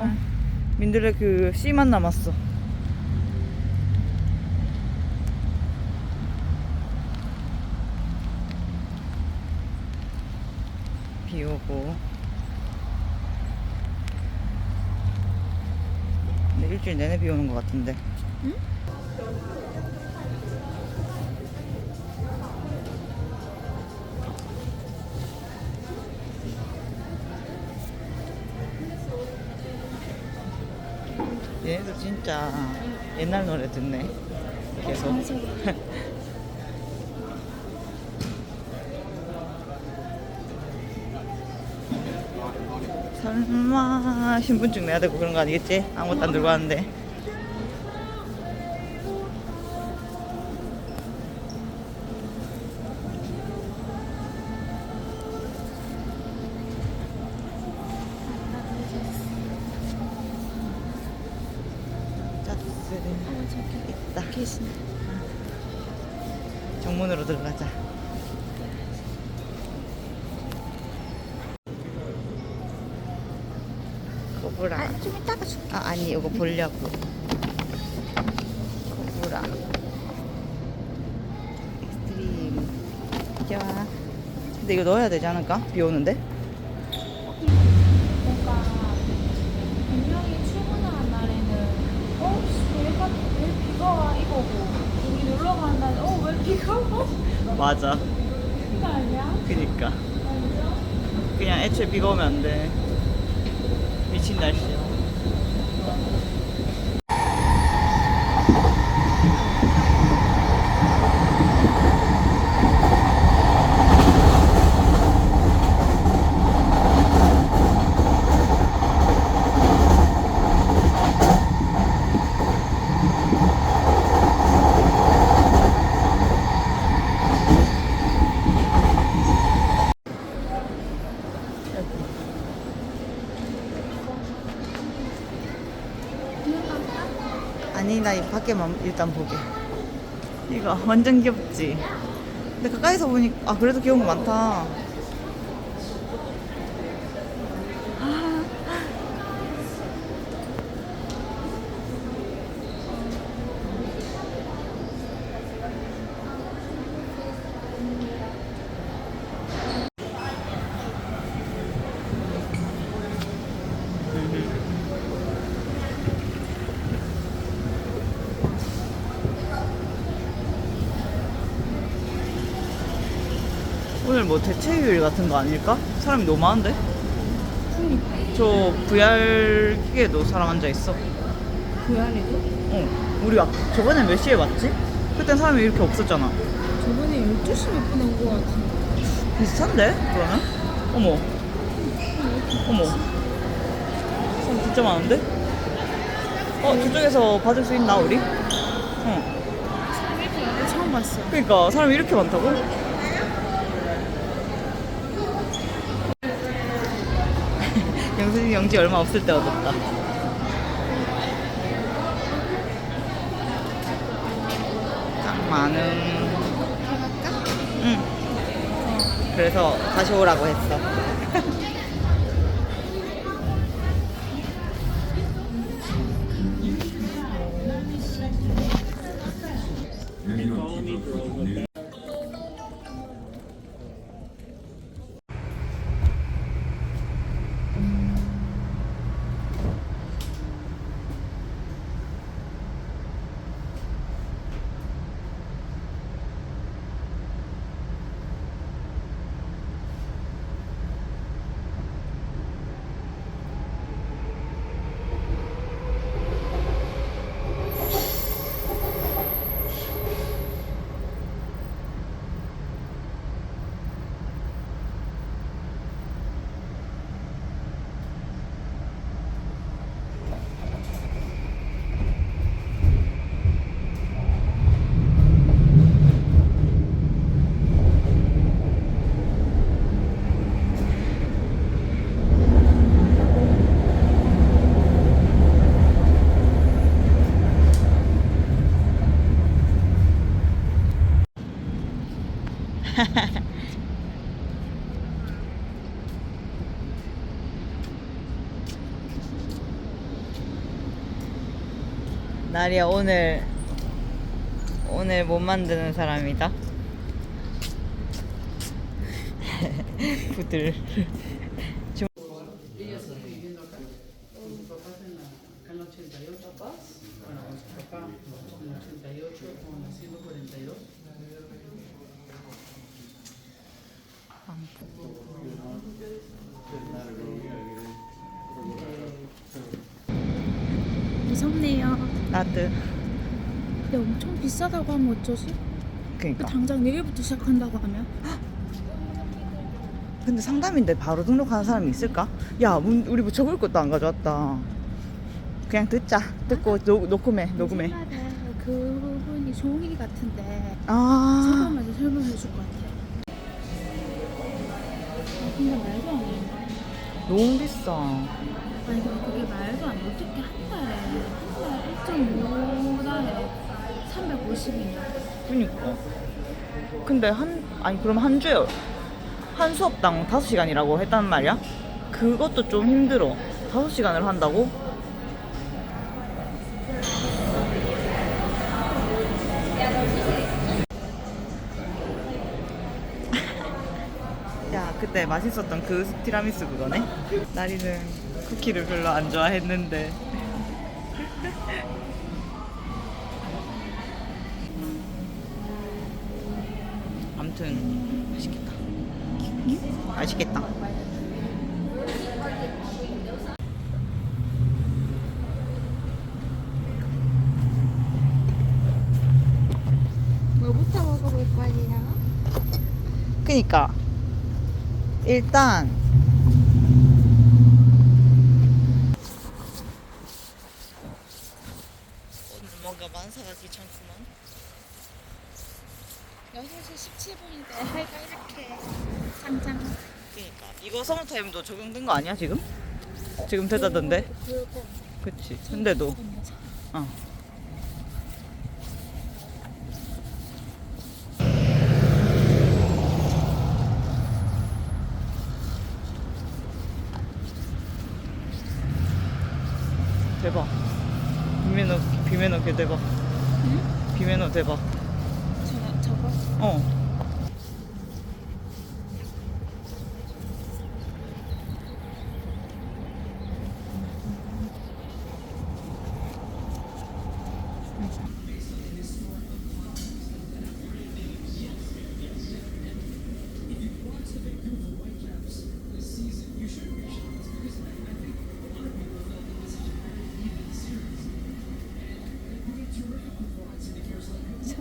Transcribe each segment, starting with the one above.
어. 민들레 그 씨만 남았어. 비 오고. 일주일 내내 비 오는 것 같은데. 얘 진짜 옛날 노래 듣네. 계속. 설마 신분증 내야 되고 그런 거 아니겠지? 아무것도 안 들고 왔는데. 코브라. 아, 좀 이따가 줄게. 아 아니 이거 보려고 코브라 엑스트림 좋아 근데 이거 넣어야 되지 않을까? 비 오는데? 뭔가 분명히 출근하는 날에는 어, 씨, 얘가 왜 비가 와 이거고 여기 놀러 가는 날은 어, 왜 비가 와? 맞아 그거 아니야? 그니까? 그냥 애초에 비가 오면 안 돼 미친 날씨야 아니 나 이 밖에만 일단 보게 이거 완전 귀엽지? 근데 가까이서 보니까 아 그래도 귀여운 거 많다 뭐 대체휴일 같은 거 아닐까? 사람이 너무 많은데? 저 VR 기계도 사람 앉아 있어. 그 안에도? 어. 우리 아, 저번에 몇 시에 왔지? 그땐 사람이 이렇게 없었잖아. 저번에 12시 몇 분에 온거 같은데 비슷한데? 그러면? 어머. 어머. 사람 진짜 많은데? 어, 저쪽에서 받을 수 있나, 우리? 어. 나 처음 봤어 그니까, 사람이 이렇게 많다고? 영순이 영지 얼마 없을 때 얻었다. 딱 많은. 응. 그래서 다시 오라고 했어. 나리야 오늘 오늘 못 만드는 사람이다. 부들. 무섭네요. 나도. 근데 엄청 비싸다고 하면 어쩌지? 그니까. 당장 내일부터 시작한다고 하면? 근데 상담인데 바로 등록하는 사람이 있을까? 야, 문- 우리 뭐 적을 것도 안 가져왔다. 그냥 듣자. 듣고 노, 녹음해, 녹음해. 거짓말해. 그분이 종이 같은데 아, 잠깐만 설명해 줄 것 같아. 근데 말도 안 돼. 너무 비싸. 아니 그게 말도 안 돼. 어떻게 한 달에 한 달에 1.5달에 350이냐? 그니까. 근데 한, 아니, 그럼 한 주에, 한 수업당 5시간이라고 했단 말이야? 그것도 좀 힘들어. 5시간을 한다고? 그때 맛있었던 그 티라미수 그거네? 나리는 쿠키를 별로 안 좋아했는데. 아무튼 맛있겠다. 맛있겠다. 뭐부터 먹어볼 거예요? 그니까 일단 오늘 뭔가 만사가 귀찮구만. 6시 17분인데 해가 이렇게 짱짱 그니까 이거 서머타임도 적용된 거 아니야 지금? 지금 되다던데. 그치. 근데도 어. 대박. 비매너 비매너 개 대박. 응? 비매너 대박. 저, 저거? 어.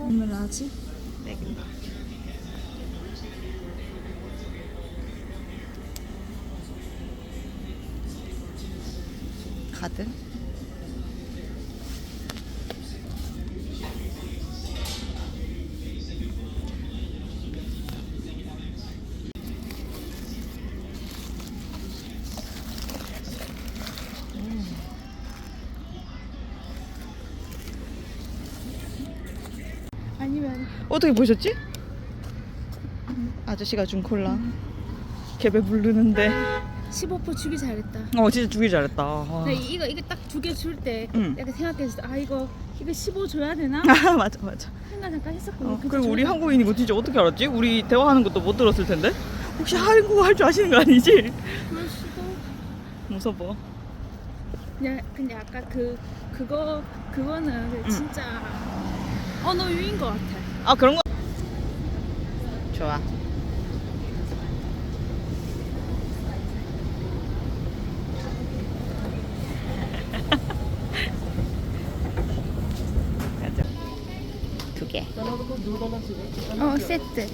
오늘 아직? 어떻게 보셨지? 아저씨가 준 콜라. 개배 부르는데. 15% 주기 잘했다 어, 진짜 주기 잘했다. 와. 나 이거 이거 딱 두 개 줄 때 응. 약간 생각했어 아 이거 이거 15 줘야 되나? 아, 맞아, 맞아. 생각 잠깐 했었거든 어, 근데 그리고 우리 줘야 한국인이고 진짜 어떻게 알았지? 우리 대화하는 것도 못 들었을 텐데? 혹시 한국어 할 줄 아시는 거 아니지? 그럴 수도 무서워. 그냥 근데 아까 그 그거 그거는. 진짜 언어 유인 것 같아 아, 그런 거. 좋아. 가자. 두 개. 어 세트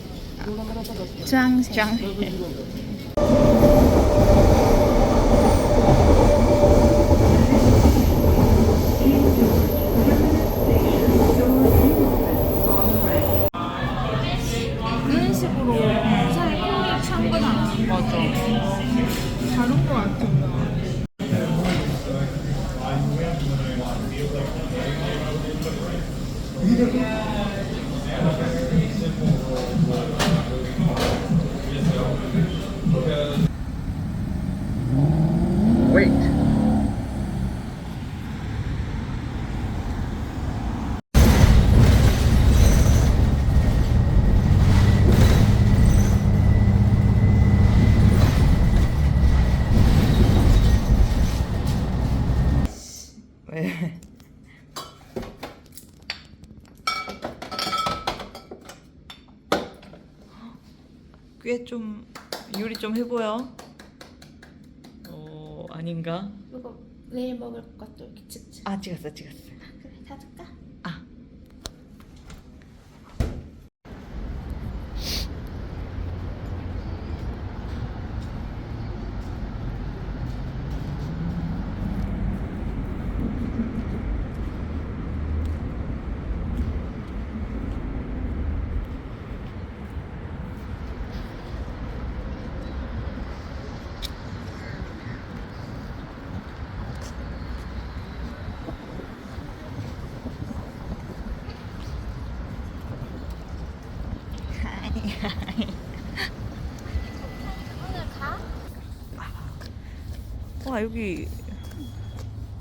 주황색 짱. 이런 좀 요리 좀 해보여. 어 아닌가? 이거 내일 먹을 것도 이렇게 찍자. 아 찍었어 찍었어. 와 여기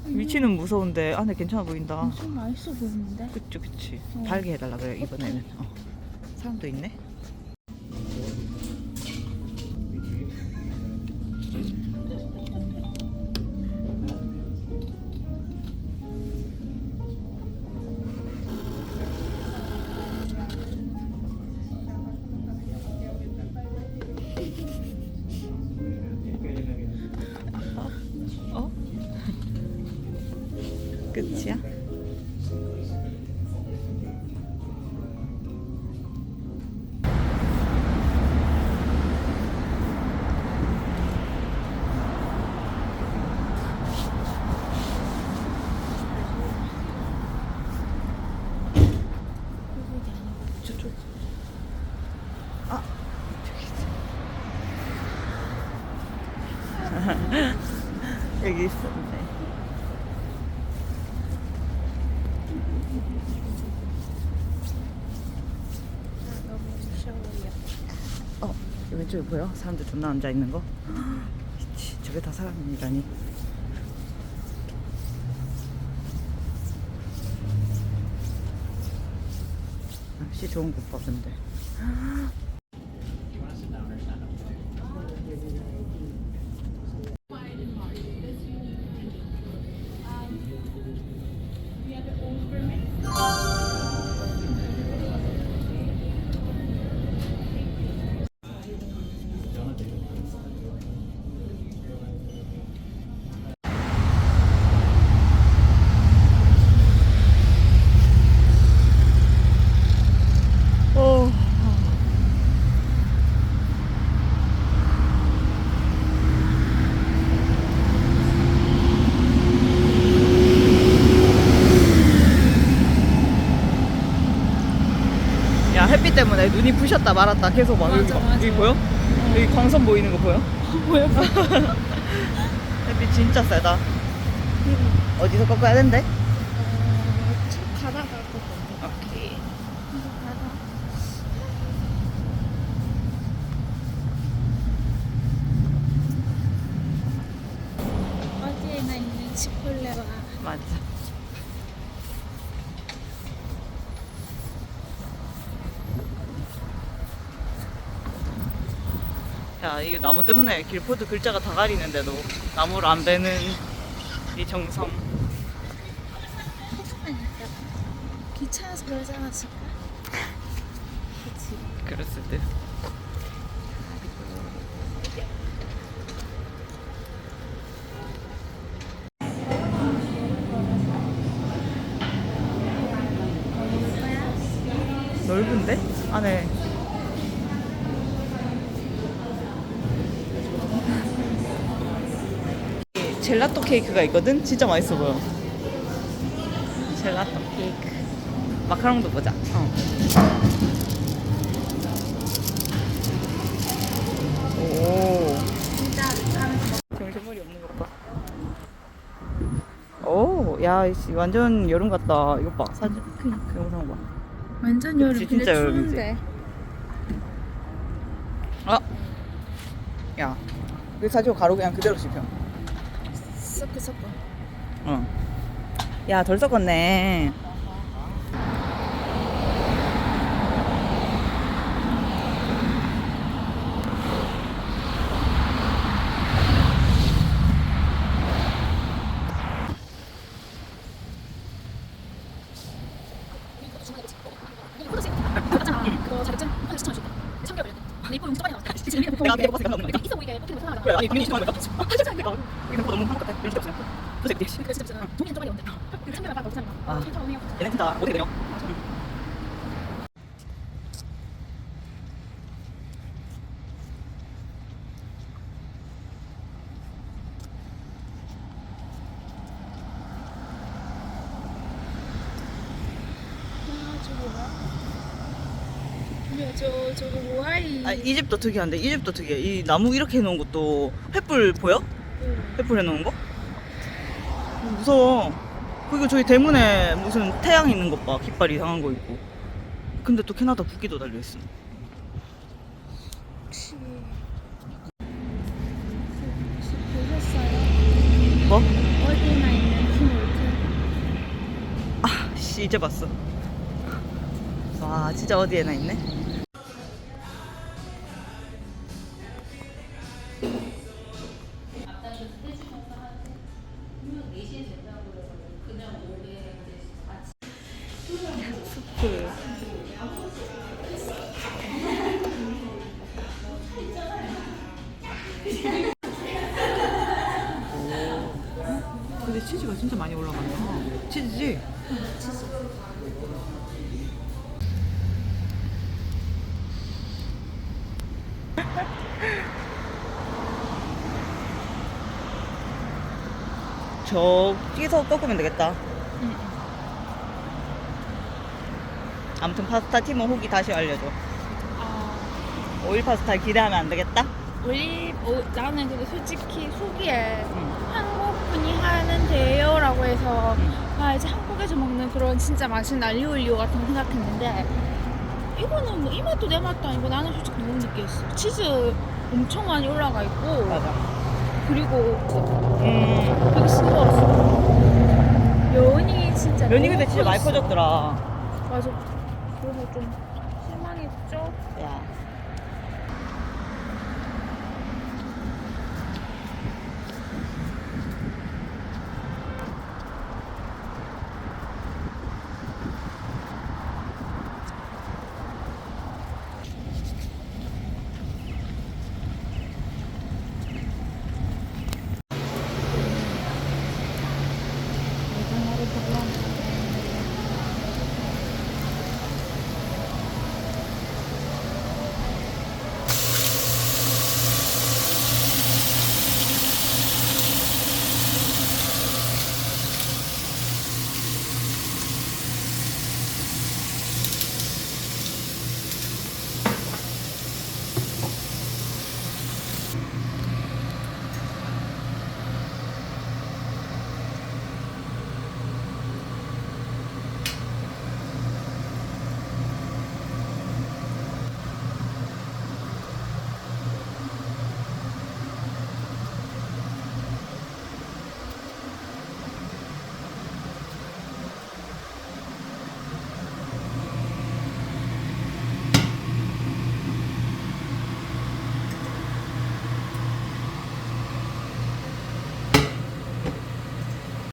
위치는 무서운데 안에 괜찮아 보인다. 엄청 맛있어 보이는데? 그치 그치. 어. 달게 해달라 그래 이번에는. 어. 사람도 있네. 왼쪽에 보여? 사람들 존나 앉아 있는 거? 미치, 저게 다 사람이라니. 날씨 좋은 곳 봐, 근데. 부셨다 말았다 계속 막 여기, 맞아, 봐. 맞아. 여기 보여? 여기 광선 보이는 거 보여? 뭐야? 햇빛 진짜 세다 어디서 꺾어야 된대? 어, 쭉 가다가 거 오케이. 어디에나 있는 치폴레와 맞아 야이 나무 때문에 길포드 글자가 다 가리는데도 나무를 안 베는 이 정성 귀찮아서 그러지 않았을까? 그치. 그랬을 듯 넓은데? 안에 이 젤라또 케이크가 있거든? 진짜 맛있어 보여 젤라또 케이크 마카롱도 보자 어. 오 진짜 하면서 정신머리 없는 것 봐. 오, 야, 씨, 완전 여름 같다. 이거 봐, 사진. 그 영상 봐. 완전 여름 그치, 근데 진짜 여름이지. 추운데 아, 야, 그 사진 가루 그냥 그대로 씹혀. 섞어 섞어 어. 야, 덜 섞었네. 그게 버스가 나오는 거니까. 있어 편하다. 아니 본인이 시도하는 거야. 이거 너무 한것 같아. 이런 게 없어요. 도대체 어떻게 그래 진짜 진짜 종이는 좀 빨리 온대. 참여를 받아 참여. 아. 오네요. 얘네 진짜 어떻게 되냐? 아 저거 뭐야? 야, 저 저거 뭐야 이? 집도 특이한데 이 집도 특이해. 이 나무 이렇게 해놓은 것도 횃불 보여? 응. 횃불 해놓은 거? 무서워. 그리고 저기 대문에 무슨 태양 있는 것 봐. 깃발 이상한 거 있고. 근데 또 캐나다 국기도 달려 있어. 혹시 혹시 보셨어요? 뭐? 어디나 있는 팀워크? 아, 씨 이제 봤어. 와, 진짜 어디에나 있네. 치즈가 진짜 많이 올라간다. 치즈지? 저기서 꺾으면 되겠다. 응. 아무튼 파스타 팀은 후기 다시 알려줘. 아 오일 파스타 기대하면 안 되겠다? 올리 어, 나는 근데 솔직히 후기에 응. 해서 아 이제 한국에서 먹는 그런 진짜 맛있는 알리올리오 같은 거 생각했는데 이거는 뭐 이 맛도 내 맛도 아니고 나는 솔직히 너무 느끼했어 치즈 엄청 많이 올라가 있고 맞아. 그리고 음. 되게 싱거웠어 면이 진짜 면이 근데 진짜 많이. 커졌더라. 맞아 그래서 좀.